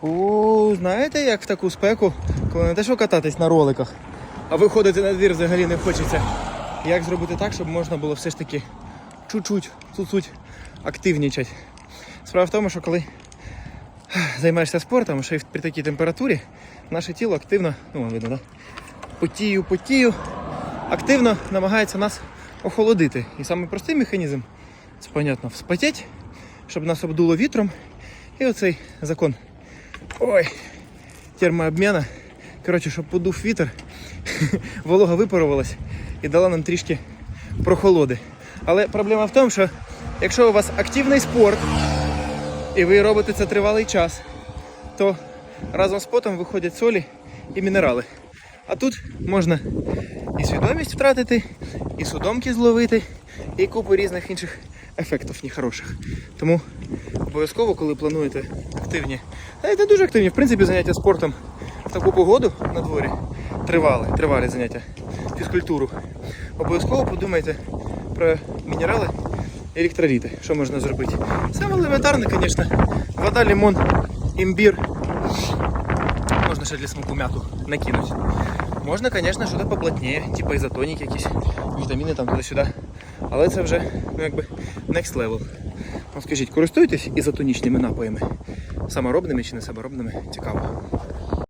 У, знаєте, як в таку спеку, коли не те, що кататись на роликах, а виходити на двір взагалі не хочеться. Як зробити так, щоб можна було все ж таки чуть-чуть, цуцуть активнічати. Справа в тому, що коли займаєшся спортом, ще й при такій температурі, наше тіло активно, ну вон видно, да? потію, потію, активно намагається нас охолодити. І саме простий механізм це, понятно, вспотеть, щоб нас обдуло вітром. І оцей закон. Ой, термообміна. Коротше, щоб подув вітер, волога випарувалась і дала нам трішки прохолоди. Але проблема в тому, що якщо у вас активний спорт, і ви робите це тривалий час, то разом з потом виходять солі і мінерали. А тут можна і свідомість втратити, і судомки зловити, і купу різних інших ефектів нехороших. Тому обов'язково, коли плануєте активні, та це дуже активні, в принципі, заняття спортом в таку погоду на дворі, тривалі, тривалі заняття, фізкультуру. Обов'язково подумайте про мінерали і електроліти, що можна зробити. Саме елементарне, звісно, вода, лимон, імбір. Можна ще для смаку м'яту накинути. Можна, звісно, щось поплотніше, типу ізотонік якісь, вітаміни там туди-сюди. Але це вже ну, якби next level. Скажіть, користуєтесь ізотонічними напоями? Саморобними чи не саморобними? Цікаво.